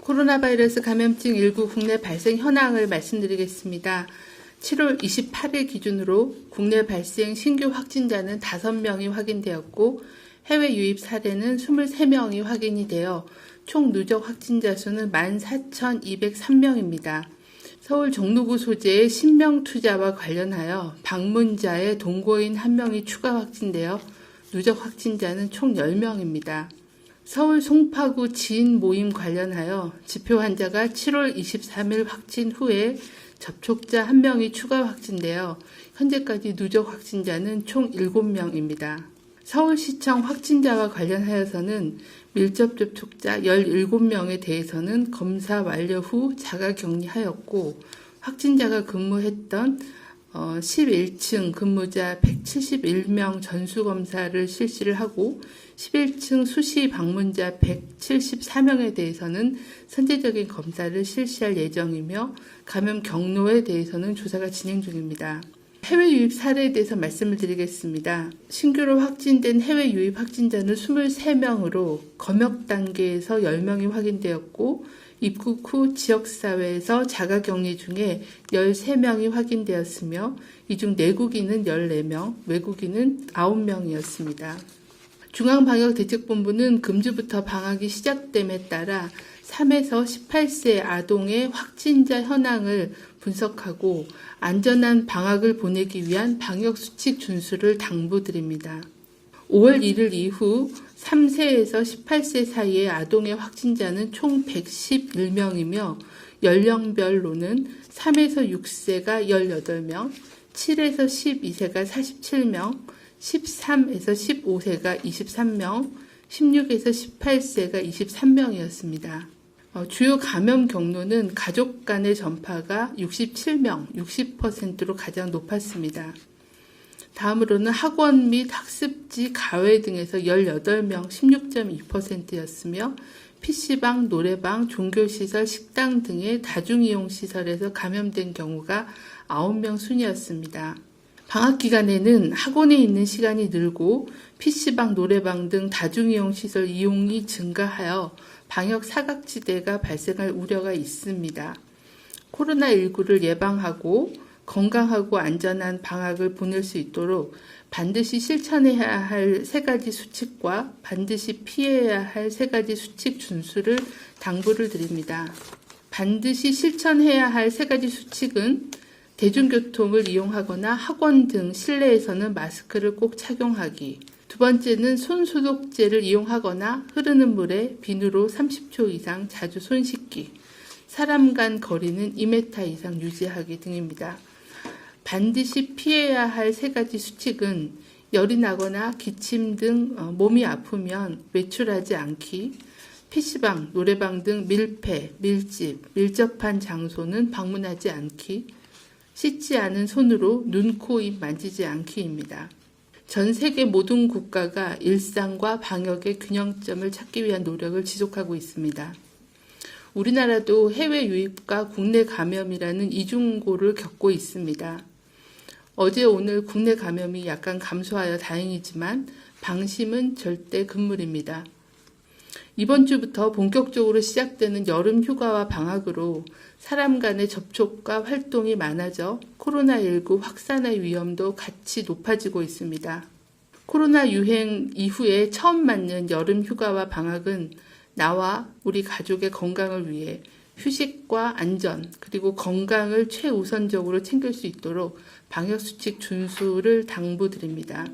코로나 바이러스 감염증 19 국내 발생 현황을 말씀드리겠습니다. 7월 28일 기준으로 국내 발생 신규 확진자는 5명이 확인되었고 해외 유입 사례는 23명이 확인이 되어 총 누적 확진자 수는 14,203명입니다. 서울 종로구 소재의 신명 투자와 관련하여 방문자의 동거인 1명이 추가 확진되어 누적 확진자는 총 10명입니다. 서울 송파구 지인 모임 관련하여 지표 환자가 7월 23일 확진 후에 접촉자 1명이 추가 확진되어 현재까지 누적 확진자는 총 7명입니다. 서울시청 확진자와 관련하여서는 밀접 접촉자 17명에 대해서는 검사 완료 후 자가 격리하였고 확진자가 근무했던 어, 11층 근무자 171명 전수검사를 실시를 하고 11층 수시 방문자 174명에 대해서는 선제적인 검사를 실시할 예정이며 감염 경로에 대해서는 조사가 진행 중입니다. 해외 유입 사례에 대해서 말씀을 드리겠습니다. 신규로 확진된 해외 유입 확진자는 23명으로 검역 단계에서 10명이 확인되었고 입국 후 지역사회에서 자가격리 중에 13명이 확인되었으며 이 중 내국인은 14명, 외국인은 9명이었습니다. 중앙방역대책본부는 금주부터 방학이 시작됨에 따라 3에서 18세 아동의 확진자 현황을 분석하고 안전한 방학을 보내기 위한 방역수칙 준수를 당부드립니다. 5월 1일 이후 3세에서 18세 사이의 아동의 확진자는 총 111명이며 연령별로는 3에서 6세가 18명, 7에서 12세가 47명, 13에서 15세가 23명, 16에서 18세가 23명이었습니다. 어, 주요 감염 경로는 가족 간의 전파가 67명, 60%로 가장 높았습니다. 다음으로는 학원 및 학습지, 가외 등에서 18명, 16.2%였으며 PC방, 노래방, 종교시설, 식당 등의 다중이용시설에서 감염된 경우가 9명 순이었습니다. 방학 기간에는 학원에 있는 시간이 늘고 PC방, 노래방 등 다중이용시설 이용이 증가하여 방역 사각지대가 발생할 우려가 있습니다. 코로나19를 예방하고 건강하고 안전한 방학을 보낼 수 있도록 반드시 실천해야 할 세 가지 수칙과 반드시 피해야 할 세 가지 수칙 준수를 당부를 드립니다. 반드시 실천해야 할 세 가지 수칙은 대중교통을 이용하거나 학원 등 실내에서는 마스크를 꼭 착용하기. 두 번째는 손 소독제를 이용하거나 흐르는 물에 비누로 30초 이상 자주 손 씻기. 사람 간 거리는 2m 이상 유지하기 등입니다. 반드시 피해야 할 세 가지 수칙은 열이 나거나 기침 등 어, 몸이 아프면 외출하지 않기, PC방, 노래방 등 밀폐, 밀집, 밀접한 장소는 방문하지 않기, 씻지 않은 손으로 눈, 코, 입 만지지 않기입니다. 전 세계 모든 국가가 일상과 방역의 균형점을 찾기 위한 노력을 지속하고 있습니다. 우리나라도 해외 유입과 국내 감염이라는 이중고를 겪고 있습니다. 어제 오늘 국내 감염이 약간 감소하여 다행이지만 방심은 절대 금물입니다. 이번 주부터 본격적으로 시작되는 여름 휴가와 방학으로 사람 간의 접촉과 활동이 많아져 코로나19 확산의 위험도 같이 높아지고 있습니다. 코로나 유행 이후에 처음 맞는 여름 휴가와 방학은 나와 우리 가족의 건강을 위해 휴식과 안전 그리고 건강을 최우선적으로 챙길 수 있도록 방역수칙 준수를 당부드립니다.